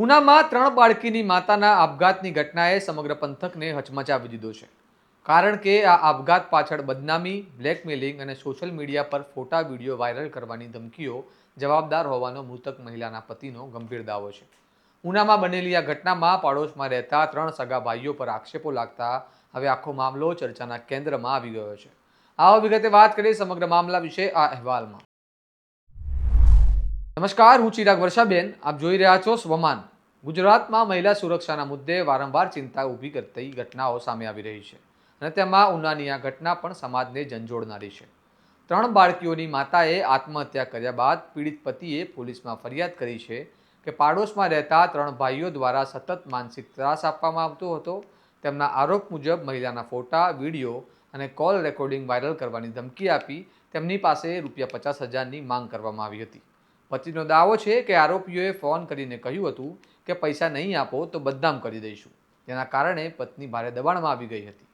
ઉનામાં ત્રણ બાળકીની માતાના આપઘાતની ઘટનાએ સમગ્ર પંથકને હચમચાવી દીધો છે. કારણ કે આ આપઘાત પાછળ બદનામી, બ્લેકમેલિંગ અને સોશિયલ મીડિયા પર ફોટા, વીડિયો વાયરલ કરવાની ધમકીઓ જવાબદાર હોવાનો મૃતક મહિલાના પતિનો ગંભીર દાવો છે. ઉનામાં બનેલી આ ઘટનામાં પાડોશમાં રહેતા ત્રણ સગા ભાઈઓ પર આક્ષેપો લાગતા હવે આખો મામલો ચર્ચાના કેન્દ્રમાં આવી ગયો છે. આવો વિગતે વાત કરીએ સમગ્ર મામલા વિશે આ અહેવાલમાં. નમસ્કાર, હું ચિરાગ વર્ષાબેન. આપ જોઈ રહ્યા છો સ્વમાન. ગુજરાતમાં મહિલા સુરક્ષાના મુદ્દે વારંવાર ચિંતા ઊભી કરતી ઘટનાઓ સામે આવી રહી છે અને તેમાં ઉનાની આ ઘટના પણ સમાજને ઝંઝોડનારી છે. ત્રણ બાળકીઓની માતાએ આત્મહત્યા કર્યા બાદ પીડિત પતિએ પોલીસમાં ફરિયાદ કરી છે કે પાડોશમાં રહેતા ત્રણ ભાઈઓ દ્વારા સતત માનસિક ત્રાસ આપવામાં આવતો હતો. તેમના આરોપ મુજબ મહિલાના ફોટા, વીડિયો અને કોલ રેકોર્ડિંગ વાયરલ કરવાની ધમકી આપી તેમની પાસે રૂપિયા પચાસ હજારની માંગ કરવામાં આવી હતી. પતિનો દાવો છે કે આરોપીઓએ ફોન કરીને કહ્યું હતું કે પૈસા નહીં આપો તો બદનામ કરી દઈશું. જેના કારણે પત્ની ભારે દબાણમાં આવી ગઈ હતી.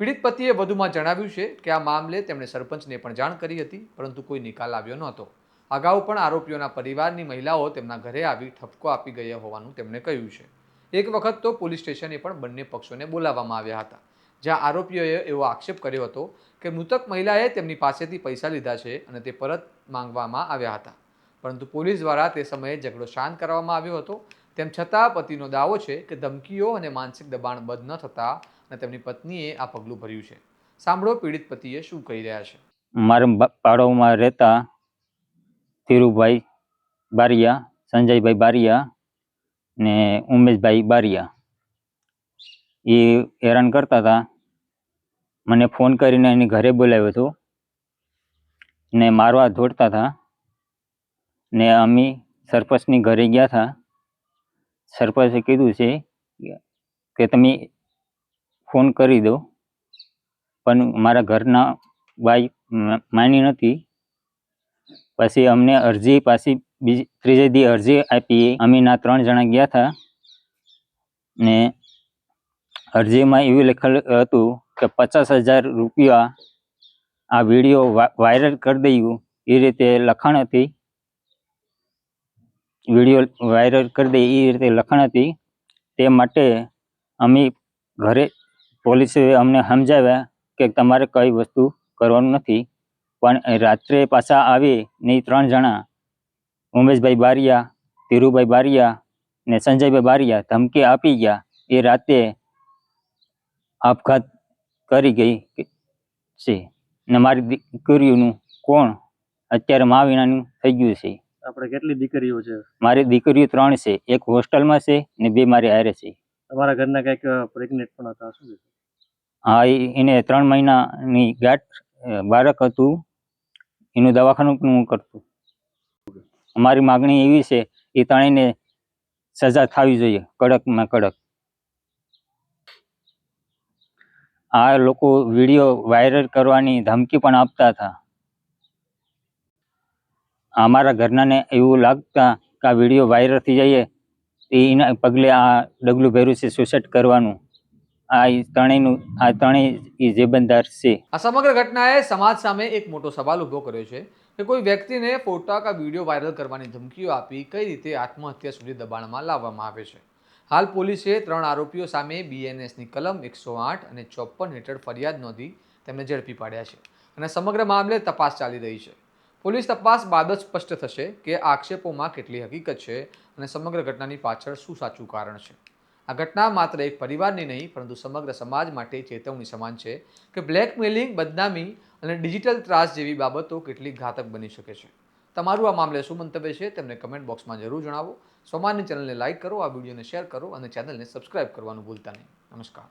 પીડિત પતિએ વધુમાં જણાવ્યું છે કે આ મામલે તેમણે સરપંચને પણ જાણ કરી હતી, પરંતુ કોઈ નિકાલ આવ્યો નહોતો. અગાઉ પણ આરોપીઓના પરિવારની મહિલાઓ તેમના ઘરે આવી ઠપકો આપી ગયા હોવાનું તેમણે કહ્યું છે. એક વખત તો પોલીસ સ્ટેશને પણ બંને પક્ષોને બોલાવવામાં આવ્યા હતા. જ્યાં આરોપીઓએ એવો આક્ષેપ કર્યો હતો કે મૃતક મહિલાએ તેમની પાસેથી પૈસા લીધા છે અને તે પરત માંગવામાં આવ્યા હતા. પરંતુ પોલીસ દ્વારા તે સમયે ઝઘડો શાંત કરવામાં આવ્યો હતો તેમ છતાં પતિનો દાવો છે કે ધમકીઓ અને માનસિક દબાણ બંધ ન થતાં અને તેમની પત્નીએ આ પગલું ભર્યું છે. સાંભળો પીડિત પતિએ શું કહી રહ્યા છે. મારા પાડોમાં રહેતા ધીરુભાઈ બારિયા, સંજયભાઈ બારિયા ને ઉમેશભાઈ બારિયા. એ હેરાન કરતા હતા. મને ફોન કરીને એની ઘરે બોલાવ્યો હતો ને મારવા દોડતા હતા ને અમે સરપંચની ઘરે ગયા હતા. સરપંચે કીધું છે કે તમે ફોન કરી દો. પણ મારા ઘરના બાઈ માની નથી. પછી અમને અરજી પાછી બીજી, ત્રીજે દી અરજી આપી. અમે ના ત્રણ જણા ગયા હતા. ને અરજીમાં એવું લખેલું હતું કે પચાસ હજાર રૂપિયા આ વીડિયો વાયરલ કરી દઈએ એ રીતે લખાણ હતી. વીડિયો વાયરલ કરી દે એ રીતે લખાણ હતી. તે માટે અમે ઘરે પોલીસે અમને સમજાવ્યા કે તમારે કઈ વસ્તુ કરવાનું નથી. પણ રાત્રે પાછા આવી ને ત્રણ જણા, ઉમેશભાઈ બારિયા, ધીરુભાઈ બારિયા ને સંજયભાઈ બારિયા ધમકી આપી ગયા. એ રાતે આપઘાત કરી ગઈ છે. ને મારી દીકરીઓનું કોણ? અત્યારે મહાવીણાનું થઈ ગયું છે. આપણે કેટલી દીકરીઓ છે? મારી દીકરીઓ ત્રણ છે. એક હોસ્ટેલમાં છે ને બે મારી હારે છે. તમારા ઘરના કંઈક પ્રેગ્નેન્ટ પણ હતા શું હા એને ત્રણ મહિનાની ગાંઠ બાળક હતું. એનું દવાખાનું પણ હું કરતું. અમારી માગણી એવી છે એ ત્રણેયને સજા થવી જોઈએ કડકમાં કડક. આ લોકો વીડિયો વાયરલ કરવાની ધમકી પણ આપતા હતા. અમારા ઘરનાને એવું લાગતા કે આ વીડિયો વાયરલ થઈ જાય એના પગલે આ ડગલું ભર્યું છે સુસાઇડ કરવાનું. આ ત્રણેયનું, આ ત્રણેય એ જેબંદાર છે. આ સમગ્ર ઘટનાએ સમાજ સામે એક મોટો સવાલ ઊભો કર્યો છે કે કોઈ વ્યક્તિને ફોટા કે વીડિયો વાયરલ કરવાની ધમકીઓ આપી કઈ રીતે આત્મહત્યા સુધી દબાણમાં લાવવામાં આવે છે? હાલ પોલીસે ત્રણ આરોપીઓ સામે બીએનએસની કલમ એકસો આઠ અને ચોપન હેઠળ ફરિયાદ નોંધી તેમને ઝડપી પાડ્યા છે. અને સમગ્ર મામલે તપાસ ચાલી રહી છે. પોલીસ તપાસ બાદ જ સ્પષ્ટ થશે કે આક્ષેપોમાં કેટલી હકીકત છે અને સમગ્ર ઘટનાની પાછળ શું સાચું કારણ છે. આ ઘટના માત્ર એક પરિવારની નહીં, પરંતુ સમગ્ર સમાજ માટે ચેતવણી સમાન છે કે બ્લેકમેલિંગ, બદનામી અને ડિજિટલ ત્રાસ જેવી બાબતો કેટલી ઘાતક બની શકે છે. તમારું આ મામલે શું મંતવ્ય છે તેમને કમેન્ટ બોક્સમાં જરૂર જણાવો. સોમાનની ચેનલને લાઇક કરો, આ વિડીયોને શેર કરો અને ચેનલને સબસ્ક્રાઇબ કરવાનું ભૂલતા નહીં. નમસ્કાર.